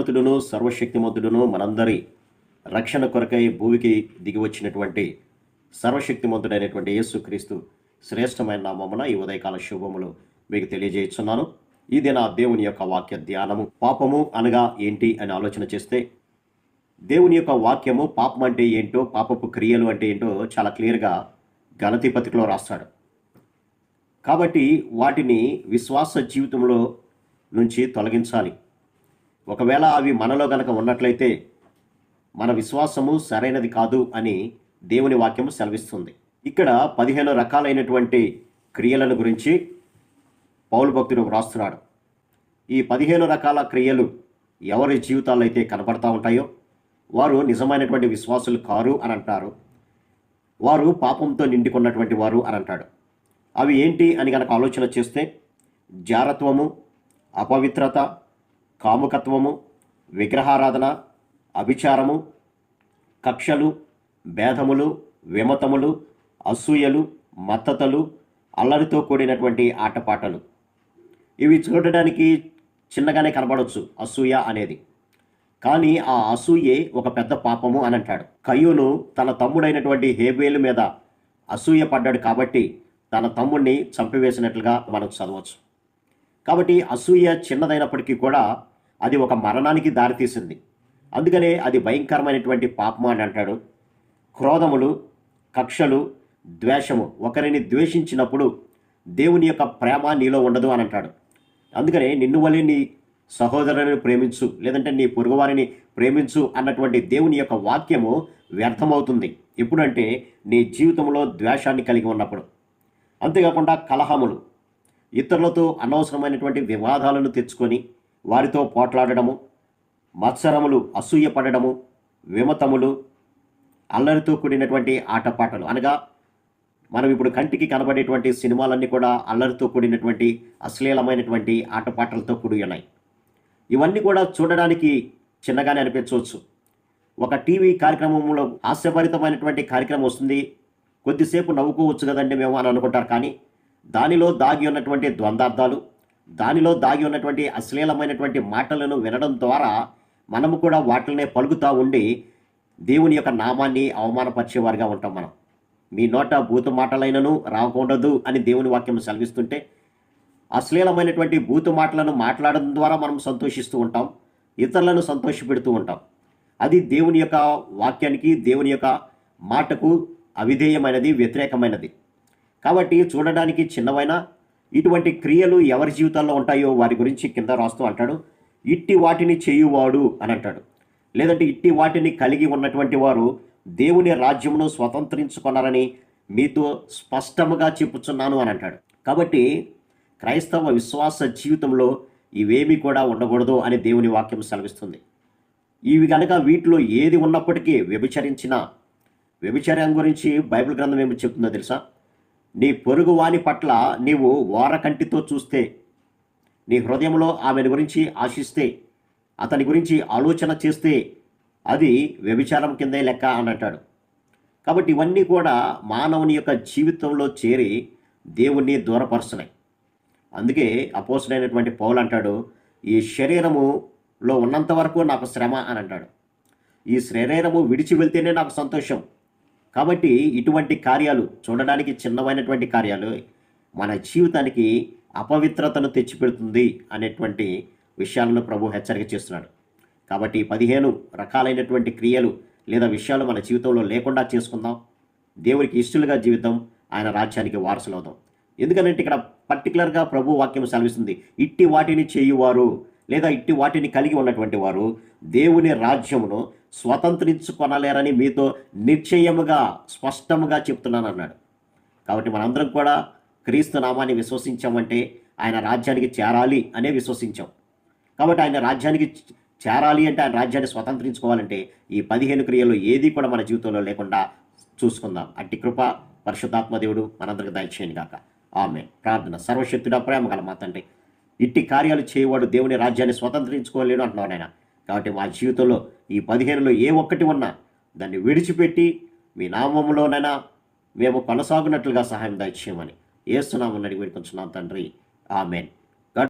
సర్వోన్నతుడును సర్వశక్తిమంతుడును మనందరి రక్షణ కొరకై భూమికి దిగి వచ్చినటువంటి సర్వశక్తిమంతుడైనటువంటి యేసుక్రీస్తు శ్రేష్టమైన నామమున ఈ ఉదయకాల శుభములు మీకు తెలియజేస్తున్నాను. ఇది నా దేవుని యొక్క వాక్య ధ్యానము పాపము అనగా ఏంటి అని ఆలోచన చేస్తే దేవుని యొక్క వాక్యము పాపం అంటే ఏంటో పాపపు క్రియలు అంటే ఏంటో చాలా క్లియర్గా గణతి పత్రికలో రాస్తాడు. కాబట్టి వాటిని విశ్వాస జీవితంలో నుంచి తొలగించాలి. ఒకవేళ అవి మనలో గనక ఉన్నట్లయితే మన విశ్వాసము సరైనది కాదు అని దేవుని వాక్యము సెలవిస్తుంది. ఇక్కడ పదిహేను రకాలైనటువంటి క్రియలను గురించి పౌలు భక్తుడు వ్రాస్తున్నాడు ఈ పదిహేను రకాల క్రియలు ఎవరి జీవితాల్లో అయితే కనపడతా ఉంటాయో వారు నిజమైనటువంటి విశ్వాసులు కారు అని అంటారు. వారు పాపంతో నిండుకున్నటువంటి వారు అని అంటాడు. అవి ఏంటి అని కనుక ఆలోచన చేస్తే జారత్వము అపవిత్రత కాముకత్వము విగ్రహారాధన అభిచారము కక్షలు భేదములు విమతములు అసూయలు మత్తతలు అల్లరితో కూడినటువంటి ఆటపాటలు. ఇవి చూడడానికి చిన్నగానే కనబడవచ్చు అసూయ అనేది. కానీ ఆ అసూయే ఒక పెద్ద పాపము అని అంటాడు కయ్యూను తన తమ్ముడైనటువంటి హేబేలు మీద అసూయ పడ్డాడు కాబట్టి తన తమ్ముడిని చంపివేసినట్లుగా మనం చదవచ్చు. కాబట్టి అసూయ చిన్నదైనప్పటికీ కూడా అది ఒక మరణానికి దారితీసింది. అందుకనే అది భయంకరమైనటువంటి పాపము అని అంటాడు. క్రోధములు కక్షలు ద్వేషము ఒకరిని ద్వేషించినప్పుడు దేవుని యొక్క ప్రేమ నీలో ఉండదు అని అంటాడు. అందుకనే నిన్ను వలె నీ సహోదరుని ప్రేమించు లేదంటే నీ పొరుగువారిని ప్రేమించు అన్నటువంటి దేవుని యొక్క వాక్యము వ్యర్థమవుతుంది. ఎప్పుడంటే నీ జీవితంలో ద్వేషాన్ని కలిగి ఉన్నప్పుడు. అంతేకాకుండా కలహములు ఇతరులతో అనవసరమైనటువంటి వివాదాలను తెచ్చుకొని వారితో పోట్లాడడము మత్సరములు అసూయపడడము విమతములు అల్లరితో కూడినటువంటి ఆటపాటలు. అనగా మనం ఇప్పుడు కంటికి కనబడేటువంటి సినిమాలన్నీ కూడా అల్లరితో కూడినటువంటి అశ్లీలమైనటువంటి ఆటపాటలతో కూడి ఉన్నాయి. ఇవన్నీ కూడా చూడడానికి చిన్నగానే అనిపించవచ్చు. ఒక టీవీ కార్యక్రమంలో హాస్యభరితమైనటువంటి కార్యక్రమం వస్తుంది. కొద్దిసేపు నవ్వుకోవచ్చు కదండి మేము అని అనుకుంటారు కానీ దానిలో దాగి ఉన్నటువంటి ద్వందార్థాలు దానిలో దాగి ఉన్నటువంటి అశ్లీలమైనటువంటి మాటలను వినడం ద్వారా మనము కూడా వాటినే పలుకుతూ ఉండి దేవుని యొక్క నామాన్ని అవమానపరిచేవారుగా ఉంటాం మనం. మీ నోట భూత మాటలైనను రాకూడదు అని దేవుని వాక్యం సెలవిస్తుంటే అశ్లీలమైనటువంటి భూత మాటలను మాట్లాడడం ద్వారా మనం సంతోషిస్తూ ఉంటాం ఇతరులను సంతోషపెడుతూ ఉంటాం. అది దేవుని యొక్క వాక్యానికి దేవుని యొక్క మాటకు అవిధేయమైనది వ్యతిరేకమైనది. కాబట్టి చూడడానికి చిన్నవైన ఇటువంటి క్రియలు ఎవరి జీవితాల్లో ఉంటాయో వారి గురించి కింద రాస్తూ అంటాడు. ఇట్టి వాటిని చేయువాడు అని అంటాడు. లేదంటే ఇట్టి వాటిని కలిగి ఉన్నటువంటి వారు దేవుని రాజ్యమును స్వతంత్రించుకున్నారని మీతో స్పష్టముగా చెప్పుచున్నాను అని అంటాడు. కాబట్టి క్రైస్తవ విశ్వాస జీవితంలో ఇవేమీ కూడా ఉండకూడదు అని దేవుని వాక్యం సెలవిస్తుంది. ఇవి కనుక వీటిలో ఏది ఉన్నప్పటికీ వ్యభిచరించిన వ్యభిచారం గురించి బైబిల్ గ్రంథం ఏమి చెప్తుందో తెలుసా? నీ పొరుగువాని పట్ల నీవు వారకంటితో చూస్తే నీ హృదయంలో ఆమెను గురించి ఆశిస్తే అతని గురించి ఆలోచన చేస్తే అది వ్యభిచారం కిందే లెక్క అని అంటాడు కాబట్టి ఇవన్నీ కూడా మానవుని యొక్క జీవితంలో చేరి దేవుణ్ణి దూరపరుస్తున్నాయి. అందుకే అపోసడైనటువంటి పౌలు అంటాడు ఈ శరీరములో ఉన్నంత వరకు నాకు శ్రమ అని అంటాడు. ఈ శరీరము విడిచి వెళ్తేనే నాకు సంతోషం. కాబట్టి ఇటువంటి కార్యాలు చూడడానికి చిన్నమైనటువంటి కార్యాలు మన జీవితానికి అపవిత్రతను తెచ్చిపెడుతుంది అనేటువంటి విషయాలను ప్రభు హెచ్చరిక చేస్తున్నాడు. కాబట్టి పదిహేను రకాలైనటువంటి క్రియలు లేదా విషయాలు మన జీవితంలో లేకుండా చేసుకుందాం. దేవునికి ఇష్టలుగా జీవితం ఆయన రాజ్యానికి వారసులవుదాం ఎందుకంటే ఇక్కడ పర్టికులర్గా ప్రభు వాక్యం సెలవిస్తుంది. ఇట్టి వాటిని చేయువారు లేదా ఇట్టి వాటిని కలిగి ఉన్నటువంటి వారు దేవుని రాజ్యమును స్వతంత్రించుకొనలేరని మీతో నిశ్చయముగా స్పష్టముగా చెప్తున్నాను అన్నాడు కాబట్టి మనందరం కూడా క్రీస్తు నామాన్ని విశ్వసించామంటే ఆయన రాజ్యానికి చేరాలి అనే విశ్వసించాం. కాబట్టి ఆయన రాజ్యానికి చేరాలి అంటే ఆయన రాజ్యాన్ని స్వతంత్రించుకోవాలంటే ఈ పదిహేను క్రియలు ఏది కూడా మన జీవితంలో లేకుండా చూసుకుందాం. అట్టి కృప పరిశుద్ధాత్మ దేవుడు మనందరికి దయచేయను గాక. ఆమె ప్రార్థన. సర్వశక్తుడా ప్రేమ గల మా తండ్రి ఇట్టి కార్యాలు చేయవాడు దేవుని రాజ్యాన్ని స్వతంత్రించుకోలేడు అంటున్నాడు ఆయన కాబట్టి మా జీవితంలో ఈ పదిహేనులో ఏ ఒక్కటి ఉన్నా దాన్ని విడిచిపెట్టి మీ నామంలోనైనా మేము కొనసాగినట్లుగా సహాయం దయచేయమని ఏస్తున్నామని అడిగి వేడుకొంచున్నాం తండ్రి. ఆమెన్.